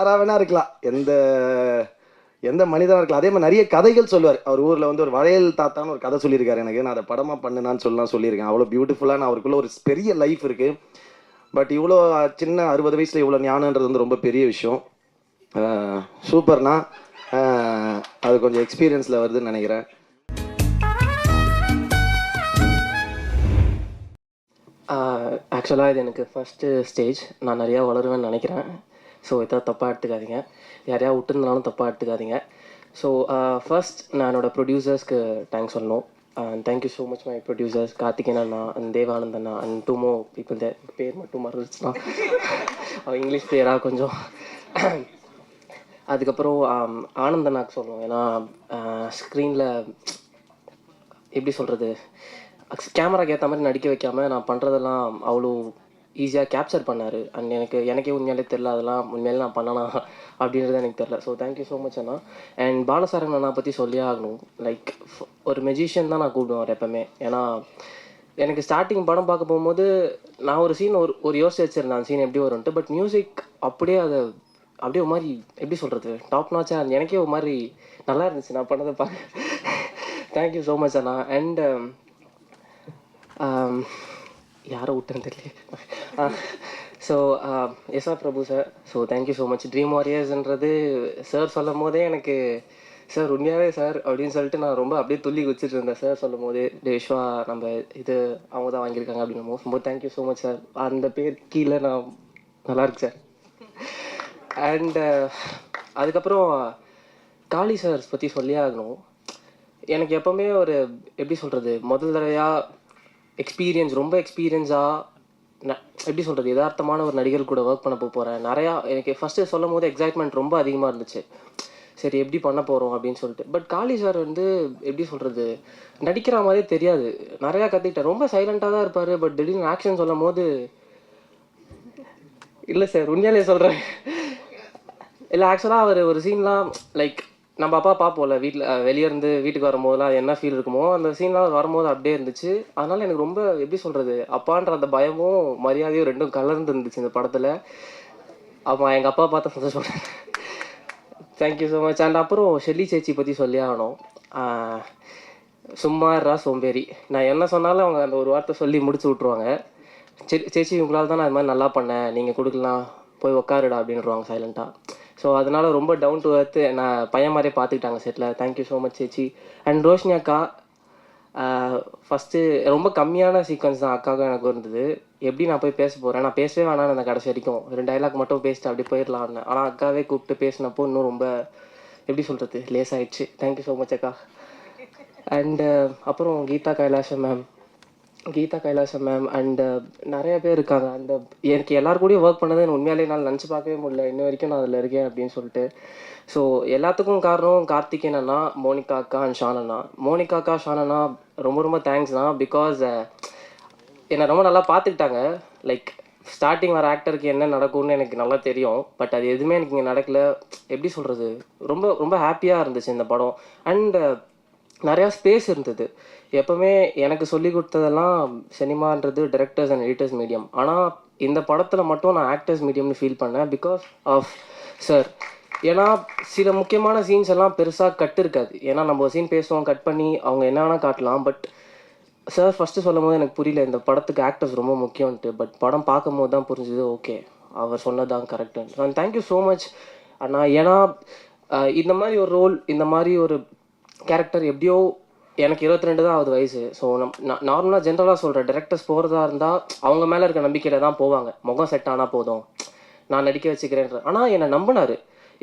யாராக வேணா இருக்கலாம். எந்த எந்த மனிதனாக இருக்கலாம். அதே மாதிரி நிறைய கதைகள் சொல்லுவார். அவர் ஊரில் வந்து ஒரு வளையல் தாத்தான்னு ஒரு கதை சொல்லியிருக்காரு எனக்கு. நான் அதை படமாக பண்ணுனான்னு சொல்லலாம் சொல்லியிருக்கேன். அவ்வளோ பியூட்டிஃபுல்லான அவருக்குள்ள ஒரு பெரிய லைஃப் இருக்குது பட் இவ்வளோ சின்ன அறுபது வயசில் இவ்வளோ ஞானன்றது வந்து ரொம்ப பெரிய விஷயம். சூப்பர்னா சூப்பர்ண்ணா அது கொஞ்சம் எக்ஸ்பீரியன்ஸில் வருதுன்னு நினைக்கிறேன். ஆக்சுவலாக இது எனக்கு ஃபஸ்ட்டு ஸ்டேஜ் நான் நிறையா வளருவேன்னு நினைக்கிறேன். ஸோ இதை தப்பாக எடுத்துக்காதீங்க. யாரையா விட்டுருந்தாலும் தப்பாக எடுத்துக்காதீங்க. ஸோ ஃபர்ஸ்ட் uh, நான் என்னோடய ப்ரொடியூசர்ஸ்க்கு தேங்க்ஸ் சொல்லணும். Thank you so much my producers Karthikeyan Anna and Devanand Anna and two more people their பேர் மட்டும் மறந்துச்சுன்னா அவன் இங்கிலீஷ் பேராக கொஞ்சம். அதுக்கப்புறம் um, ஆனந்த் அண்ணாக்கு சொல்லணும். ஏன்னா uh, ஸ்க்ரீனில் எப்படி சொல்கிறது கேமராக்கு ஏற்ற மாதிரி நடிக்க வைக்காமல் நான் பண்ணுறதெல்லாம் அவ்வளோ ஈஸியாக கேப்சர் பண்ணார். அண்ட் எனக்கு எனக்கே உண்மையாலே தெரில அதெல்லாம் உண்மையிலே நான் பண்ணனா அப்படின்றது எனக்கு தெரில so thank you so much Anna. And Balasaran அண்ணா பற்றி சொல்லியே ஆகணும். லைக் ஒரு மெஜிஷியன் தான் நான் கூப்பிடுவேன் எப்பவுமே. ஏன்னா எனக்கு ஸ்டார்டிங் படம் பார்க்க போகும்போது நான் ஒரு சீன் ஒரு ஒரு யோசிச்சு வச்சிருந்தேன். அந்த சீன் எப்படி வரும்ட்டு பட் மியூசிக் அப்படியே அதை அப்படியே ஒரு மாதிரி எப்படி சொல்கிறது டாப் நாச்சா எனக்கே ஒரு மாதிரி நல்லா இருந்துச்சு. நான் பண்ணதை பார்க்க தேங்க்யூ ஸோ மச் அண்ணா. அண்ட் யாரை விட்டுன்னு தெரியல. So SR Prabhu sir so thank you so much dream வாரியர்ஸ்ன்றது sir சொல்லும் போதே எனக்கு சார் உண்மையாகவே சார் அப்படின்னு சொல்லிட்டு நான் ரொம்ப அப்படியே துள்ளி குச்சிட்டு இருந்தேன். சார் சொல்லும் போது விஸ்வா நம்ம இது அவங்க தான் வாங்கியிருக்காங்க அப்படின்னு ரொம்ப தேங்க்யூ ஸோ மச் சார் அந்த பேர் கீழே நான் நல்லாயிருக்கு சார் அண்ட் அதுக்கப்புறம் காளி சார்ஸ் பற்றி சொல்லியே ஆகணும். எனக்கு எப்போவுமே ஒரு எப்படி சொல்கிறது முதல் தடவையாக எக்ஸ்பீரியன்ஸ் ரொம்ப எக்ஸ்பீரியன்ஸாக எப்படி சொல்கிறது யதார்த்தமான ஒரு நடிகர் கூட ஒர்க் பண்ண போகிறேன் நிறையா எனக்கு ஃபஸ்ட்டு சொல்லும் போது எக்ஸைட்மெண்ட் ரொம்ப அதிகமாக இருந்துச்சு. சரி எப்படி பண்ண போகிறோம் அப்படின்னு சொல்லிட்டு. பட் காளி சார் வந்து எப்படி சொல்கிறது நடிக்கிற மாதிரியே தெரியாது. நிறையா கற்றுக்கிட்டேன் ரொம்ப சைலண்ட்டாக தான் இருப்பார். பட் திடீர்னு ஆக்ஷன் சொல்லும் போது இல்லை சார் உண்மையாலே சொல்கிறேன் இல்லை ஆக்சுவலாக அவர் ஒரு சீன்லாம் லைக் நம்ம அப்பா பார்ப்போம்ல வீட்டில் வெளியே இருந்து வீட்டுக்கு வரும்போதெல்லாம் என்ன ஃபீல் இருக்குமோ அந்த சீன்லாம் வரும்போது அப்படியே இருந்துச்சு. அதனால எனக்கு ரொம்ப எப்படி சொல்கிறது அப்பான்ற அந்த பயமும் மரியாதையும் ரெண்டும் கலர்ந்து இருந்துச்சு இந்த படத்தில். ஆமாம் எங்கள் அப்பா பார்த்து சந்தோஷப்படுறேன் thank you so much and அப்புறம் ஷெல்லி சேச்சி பற்றி சொல்லி ஆகணும். சும்மா இருடா சோம்பேறி. நான் என்ன சொன்னாலும் அவங்க அந்த ஒரு வார்த்தை சொல்லி முடிச்சு விட்ருவாங்க சே சேச்சி உங்களால் தான் நான் அது மாதிரி நல்லா பண்ணேன் நீங்கள் கொடுக்கலாம் போய் உக்காருடா அப்படின்றாங்க சைலண்ட்டாக ஸோ அதனால் ரொம்ப டவுன் டு அர்த்து நான் பையன் மாதிரியே பார்த்துக்கிட்டாங்க settle thank you so much சேச்சி. And Roshini அக்கா ஃபஸ்ட்டு ரொம்ப கம்மியான சீக்வன்ஸ் தான் அக்காவுக்கும் எனக்கு இருந்தது. எப்படி நான் போய் பேச போகிறேன் நான் பேசவே வேணாம் அந்த கடைசி வரைக்கும். ரெண்டு டைலாக் மட்டும் பேசிட்டு அப்படி போயிடலான்னு ஆனால் அக்காவே கூப்பிட்டு பேசினப்போ இன்னும் ரொம்ப எப்படி சொல்கிறது லேஸ் ஆயிடுச்சு தேங்க்யூ ஸோ மச் அக்கா. அண்டு அப்புறம் Geetha Kailasam ma'am Geetha Kailasam ma'am and uh, நிறைய பேர் இருக்காங்க. அந்த எனக்கு எல்லார் கூடயும் ஒர்க் பண்ணது எனக்கு உண்மையாலே என்னால் நினச்சி பார்க்கவே முடியல. இன்ன வரைக்கும் நான் அதில் இருக்கேன் அப்படின்னு சொல்லிட்டு. ஸோ எல்லாத்துக்கும் காரணம் கார்த்திக் என்னன்னா மோனிகா அக்கா அண்ட் ஷானனா மோனிகா அக்கா ஷானனா ரொம்ப ரொம்ப தேங்க்ஸ் தான். பிகாஸ் uh, என்னை ரொம்ப நல்லா பார்த்துக்கிட்டாங்க. லைக் ஸ்டார்டிங் வர ஆக்டருக்கு என்ன நடக்கும்னு எனக்கு நல்லா தெரியும். பட் அது எதுவுமே எனக்கு இங்கே நடக்கல. எப்படி சொல்கிறது ரொம்ப ரொம்ப ஹாப்பியாக இருந்துச்சு இந்த படம். அண்ட் நிறையா ஸ்பேஸ் இருந்தது. எப்போவுமே எனக்கு சொல்லி கொடுத்ததெல்லாம் சினிமான்றது டிரெக்டர்ஸ் அண்ட் எடிட்டர்ஸ் மீடியம் ஆனால் இந்த படத்தில் மட்டும் நான் ஆக்டர்ஸ் மீடியம்னு ஃபீல் பண்ணேன் பிகாஸ் ஆஃப் சார் ஏன்னா சில முக்கியமான சீன்ஸ் எல்லாம் பெருசாக கட் இருக்காது. ஏன்னா நம்ம ஒரு சீன் பேசுவோம் கட் பண்ணி அவங்க என்ன வேணால் காட்டலாம். பட் சார் ஃபஸ்ட்டு சொல்லும் போது எனக்கு புரியல இந்த படத்துக்கு ஆக்டர்ஸ் ரொம்ப முக்கியம்ன்ட்டு. பட் படம் பார்க்கும் போது தான் புரிஞ்சுது ஓகே அவர் சொன்னதான் கரெக்டுன்னு and thank you so much அண்ணா. ஏன்னா இந்த மாதிரி ஒரு ரோல் இந்த மாதிரி ஒரு கேரக்டர் எப்படியோ எனக்கு இருபத்தி ரெண்டு தான் ஆகுது வயசு. ஸோ நம் நார்மலாக ஜென்ரலாக சொல்கிறேன் டேரக்டர்ஸ் போகிறதா இருந்தால் அவங்க மேலே இருக்க நம்பிக்கையில் தான் போவாங்க. முகம் செட் ஆனால் போதும். நான் நடிக்க வச்சுக்கிறேன்ற ஆனால் என்னை நம்பினார்.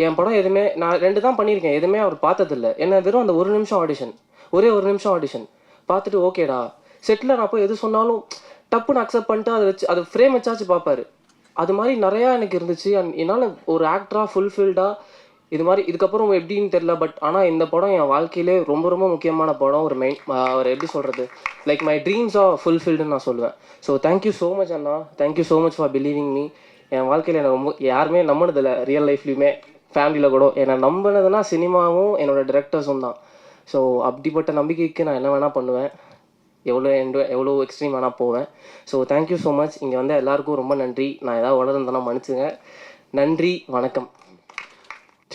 என் படம் எதுவுமே நான் ரெண்டு தான் பண்ணியிருக்கேன். எதுவுமே அவர் பார்த்ததில்ல. என்ன வெறும் அந்த ஒரு நிமிஷம் ஆடிஷன் ஒரே ஒரு நிமிஷம் ஆடிஷன் பார்த்துட்டு ஓகேடா செட்டில் நான் போய் எது சொன்னாலும் டப்புன்னு அக்செப்ட் பண்ணிட்டு அதை வச்சு அது ஃப்ரேம் வச்சாச்சு பார்ப்பாரு. அது மாதிரி நிறையா எனக்கு இருந்துச்சு. அண்ட் என்னால் ஒரு ஆக்டராக ஃபுல்ஃபில்டாக இது மாதிரி இதுக்கப்புறம் எப்படின்னு தெரில பட் ஆனால் இந்த படம் என் வாழ்க்கையிலே ரொம்ப ரொம்ப முக்கியமான படம் ஒரு மெயின் ஒரு எப்படி சொல்கிறது லைக் மை ட்ரீம்ஸ் ஆர் ஃபுல்ஃபில்டுன்னு நான் சொல்லுவேன் so thank you so much Anna. Thank you so much for believing me என் வாழ்க்கையில் எனக்கு ரொம்ப யாருமே நம்பினதில்லை. ரியல் லைஃப்லையுமே ஃபேமிலியில் கூட. என்னை நம்பினதுன்னா சினிமாவும் என்னோட டிரெக்டர்ஸும் தான். ஸோ அப்படிப்பட்ட நம்பிக்கைக்கு நான் என்ன வேணால் பண்ணுவேன். எவ்வளோ எண்டு எவ்வளோ எக்ஸ்ட்ரீம் வேணால் போவேன். ஸோ தேங்க்யூ ஸோ மச் இங்கே வந்து எல்லாருக்கும் ரொம்ப நன்றி. நான் ஏதாவது வளர்ந்தேன்னா மன்னிச்சுங்க. நன்றி வணக்கம்.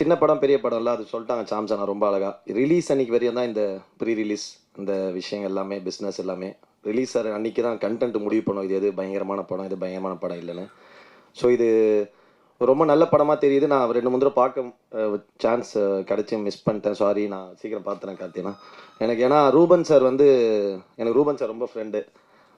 சின்ன படம் பெரிய படம் இல்லை அது சொல்லிட்டாங்க சாம்சனா ரொம்ப அழகா. ரிலீஸ் அன்னைக்கு வரையும் தான் இந்த ப்ரீ ரிலீஸ் இந்த விஷயம் எல்லாமே பிஸ்னஸ் எல்லாமே. ரிலீஸ் அன்னைக்கு தான் கண்டென்ட் முடிவு பண்ணும். இது எது பயங்கரமான படம் இது பயங்கரமான படம் இல்லைன்னு. ஸோ இது ரொம்ப நல்ல படமாக தெரியுது. நான் ரெண்டு மூணு தடவை பார்க்க சான்ஸ் கிடச்சி மிஸ் பண்ணிட்டேன். சாரி நான் சீக்கிரம் பார்த்துறேன் கார்த்தினா. எனக்கு ஏன்னா ரூபன் சார் வந்து எனக்கு ரூபன் சார் ரொம்ப ஃப்ரெண்டு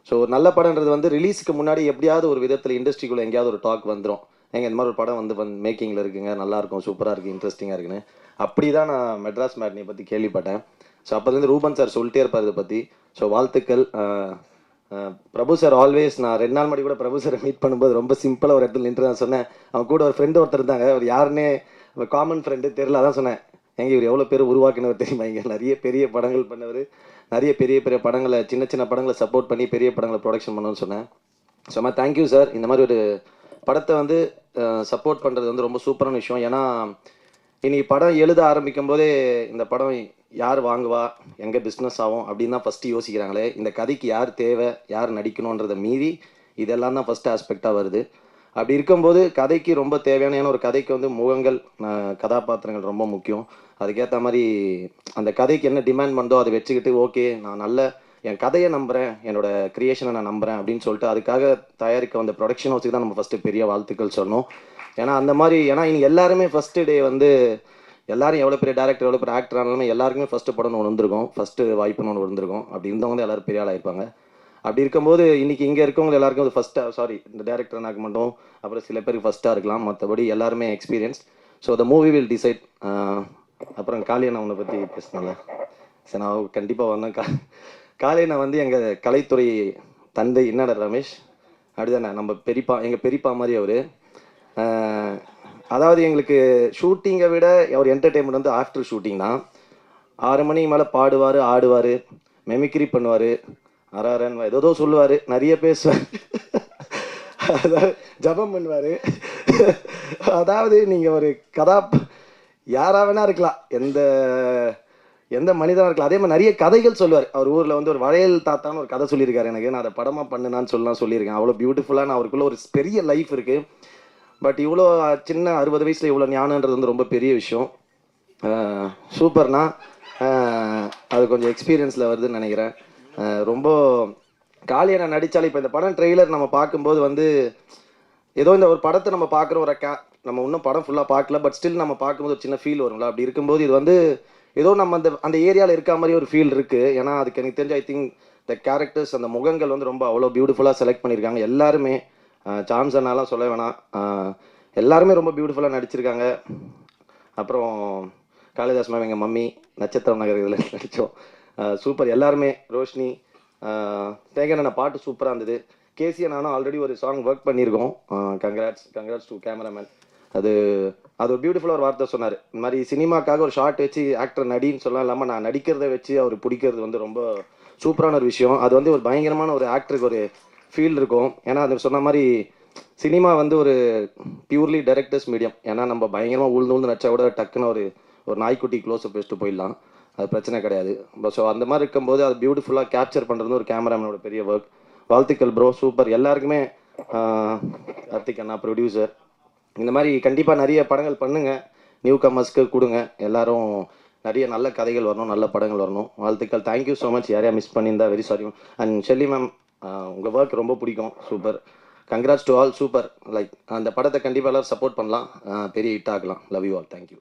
ஸோ நல்ல படம்ன்றது வந்து ரிலீஸுக்கு முன்னாடி எப்படியாவது ஒரு விதத்தில் இண்டஸ்ட்ரிக்குள்ளே எங்கேயாவது ஒரு டாக் வந்துடும் எங்கள் இந்த மாதிரி ஒரு படம் வந்து மேக்கிங்கில் இருக்குங்க நல்லாயிருக்கும் சூப்பராக இருக்குது இன்ட்ரெஸ்டிங்காக இருக்குன்னு. அப்படி தான் நான் மெட்ராஸ் மேட்னியை பற்றி கேள்விப்பட்டேன். ஸோ அப்போலேருந்து ரூபன் சார் சொல்லிட்டே இருப்பார் இதை பற்றி ஸோ வாழ்த்துக்கள். பிரபு சார் ஆல்வேஸ் நான் ரெண்டு நாள் மணி கூட பிரபு சாரை மீட் பண்ணும்போது ரொம்ப சிம்பிளாக ஒரு இடத்துல நின்று நான் சொன்னேன். அவன் கூட ஒரு ஃப்ரெண்டு ஒருத்தர் இருந்தாங்க. அவர் யாருன்னே காமன் ஃப்ரெண்டு தெரியல அதான் சொன்னேன். எங்க இவர் எவ்வளோ பேர் உருவாக்கினவர் தெரியுமா? இங்கே நிறைய பெரிய படங்கள் பண்ணவர். நிறைய பெரிய பெரிய படங்களை சின்ன சின்ன படங்களை சப்போர்ட் பண்ணி பெரிய படங்களை ப்ரொடக்ஷன் பண்ணணும்னு சொன்னேன். சும்மா தேங்க்யூ சார் இந்த மாதிரி ஒரு படத்தை வந்து சப்போர்ட் பண்ணுறது வந்து ரொம்ப சூப்பரான விஷயம். ஏன்னா இன்னைக்கு படம் எழுத ஆரம்பிக்கும் போதே இந்த படம் யார் வாங்குவா எங்கே பிஸ்னஸ் ஆகும் அப்படின்னு தான் ஃபஸ்ட்டு யோசிக்கிறாங்களே. இந்த கதைக்கு யார் தேவை யார் நடிக்கணுன்றதை மீறி இதெல்லாம் தான் ஃபஸ்ட்டு ஆஸ்பெக்டாக வருது. அப்படி இருக்கும்போது கதைக்கு ரொம்ப தேவையான ஏன்னா ஒரு கதைக்கு வந்து முகங்கள் கதாபாத்திரங்கள் ரொம்ப முக்கியம். அதுக்கேற்ற மாதிரி அந்த கதைக்கு என்ன டிமாண்ட் பண்ணதோ அதை வச்சுக்கிட்டு ஓகே நான் நல்ல என் கதையை நம்புகிறேன் என்னோட கிரியேஷனை நான் நம்புகிறேன் அப்படின்னு சொல்லிட்டு அதுக்காக தயாரிக்க வந்த ப்ரொடக்ஷன் ஹவுஸுக்கு தான் நம்ம ஃபஸ்ட்டு பெரிய வாழ்த்துக்கள் சொன்னோம் ஏன்னா அந்த மாதிரி ஏன்னா இனி எல்லாருமே ஃபஸ்ட்டு டே வந்து எல்லாரும் எவ்வளோ பெரிய டேரக்டர் எவ்வளோ பெரிய ஆக்டர் ஆனாலுமே எல்லாருக்குமே ஃபஸ்ட்டு படம்னு ஒன்று வந்திருக்கும். ஃபஸ்ட்டு வாய்ப்புன்னு ஒன்று வந்திருக்கும். அப்படி இருந்தவங்க தான் எல்லோரும் பெரிய ஆளாக இருப்பாங்க. அப்படி இருக்கும்போது இன்னைக்கு இங்கே இருக்கவங்க எல்லாருக்கும் அது ஃபஸ்ட்டாக சாரி இந்த டேரக்டர் டேரக்டர்னாக்க மட்டும் அப்புறம் சில பேருக்கு ஃபஸ்ட்டாக இருக்கலாம். மற்றபடி எல்லாருமே experience so the movie will decide அப்புறம் காளியண்ணா உன்னை பற்றி பேசினால சரி நான் கண்டிப்பாக வந்தேன் கா காளியண்ணா வந்து எங்கள் கலைத்துறை தந்தை என்னடா ரமேஷ்? அப்படிதானே நம்ம பெரியப்பா எங்கள் பெரியப்பா மாதிரி அவர். அதாவது எங்களுக்கு ஷூட்டிங்கை விட அவர் என்டர்டெயின்மெண்ட் வந்து ஆஃப்டர் ஷூட்டிங் தான். ஆறு மணிக்கு மேலே பாடுவார் ஆடுவார் மெமிக்ரி பண்ணுவார். அரன் ஏதோ சொல்லுவார் நிறைய பேசுவார். அதாவது ஜபம் பண்ணுவார். அதாவது நீங்கள் ஒரு கதா யாராக வேணா இருக்கலாம். எந்த எந்த மனிதனாக இருக்கலாம். அதே மாதிரி நிறைய கதைகள் சொல்லுவார். அவர் ஊரில் வந்து ஒரு வளையல் தாத்தான்னு ஒரு கதை சொல்லியிருக்காரு எனக்கு. நான் அதை படமாக பண்ணுனான்னு சொல்லலாம் சொல்லியிருக்கேன். அவ்வளோ பியூட்டிஃபுல்லாக நான் அவருக்குள்ள ஒரு பெரிய லைஃப் இருக்குது பட் இவ்வளோ சின்ன அறுபது வயசில் இவ்வளோ ஞானன்றது வந்து ரொம்ப பெரிய விஷயம். சூப்பர்னா சூப்பர்ண்ணா அது கொஞ்சம் எக்ஸ்பீரியன்ஸில் வருதுன்னு நினைக்கிறேன். ரொம்ப காளியனை நடித்தாலும் இப்போ இந்த படம் ட்ரெய்லர் நம்ம பார்க்கும்போது வந்து ஏதோ இந்த ஒரு படத்தை நம்ம பார்க்குற ஒரு கே நம்ம இன்னும் படம் ஃபுல்லாக பார்க்கல பட் ஸ்டில் நம்ம பார்க்கும்போது ஒரு சின்ன ஃபீல் வரும்ல. அப்படி இருக்கும்போது இது வந்து ஏதோ நம்ம அந்த அந்த ஏரியாவில் இருக்க மாதிரி ஒரு ஃபீல் இருக்குது ஏன்னா அதுக்கு எனக்கு தெரிஞ்ச ஐ திங்க் த கேரக்டர்ஸ் அந்த முகங்கள் வந்து ரொம்ப அவ்வளோ பியூட்டிஃபுல்லாக செலக்ட் பண்ணியிருக்காங்க. எல்லாருமே சான்ஸ் அண்ணாலாம் சொல்ல வேணாம். எல்லாருமே ரொம்ப பியூட்டிஃபுல்லாக நடிச்சிருக்காங்க. அப்புறம் காளிதாஸ் மேம் எங்கள் மம்மி நட்சத்திரம் நகர் இதில் நடித்தோம் சூப்பர் எல்லாருமே ரோஷினி தேங்கண்ண பாட்டு சூப்பராக இருந்தது. கேசியை நானும் ஆல்ரெடி ஒரு சாங் ஒர்க் பண்ணியிருக்கோம். கங்க்ராட்ஸ் கங்க்ராட்ஸ் டு கேமராமேன் அது அது ஒரு பியூட்டிஃபுல்லாக ஒரு வார்த்தை சொன்னார். இந்த மாதிரி சினிமாக்காக ஒரு ஷார்ட் வச்சு ஆக்டர் நடின்னு சொல்லலாம் இல்லாமல் நான் நடிக்கிறத வச்சு அவர் பிடிக்கிறது வந்து ரொம்ப சூப்பரான ஒரு விஷயம். அது வந்து ஒரு பயங்கரமான ஒரு ஆக்டருக்கு ஒரு ஃபீல் இருக்கும். ஏன்னா அது சொன்ன மாதிரி சினிமா வந்து ஒரு பியூர்லி டைரக்டர்ஸ் மீடியம் ஏன்னா நம்ம பயங்கரமாக உழுந்து உழுந்து நடிச்சா கூட டக்குன்னு ஒரு ஒரு நாய்க்குட்டி க்ளோஸ்அப் வச்சுட்டு போயிடலாம். அது பிரச்சனை கிடையாது. ஸோ அந்த மாதிரி இருக்கும்போது அது பியூட்டிஃபுல்லாக கேப்சர் பண்ணுறது ஒரு கேமராமேனோட பெரிய ஒர்க் வாழ்த்துக்கள் ப்ரோ சூப்பர் எல்லாருக்குமே கார்த்திக் அண்ணா ப்ரொடியூசர் இந்த மாதிரி கண்டிப்பாக நிறைய படங்கள் பண்ணுங்க. நியூ கமர்ஸ்க்கு கொடுங்க. எல்லாரும் நிறைய நல்ல கதைகள் வரணும் நல்ல படங்கள் வரணும். வாழ்த்துக்கள். தேங்க்யூ ஸோ மச் யாரையா மிஸ் பண்ணியிருந்தா very sorry and Shelly ma'am உங்கள் ஒர்க் ரொம்ப பிடிக்கும். Super congrats to all super like அந்த படத்தை கண்டிப்பாக எல்லாம் சப்போர்ட் பண்ணலாம். பெரிய ஹிட் ஆகலாம். Love you all thank you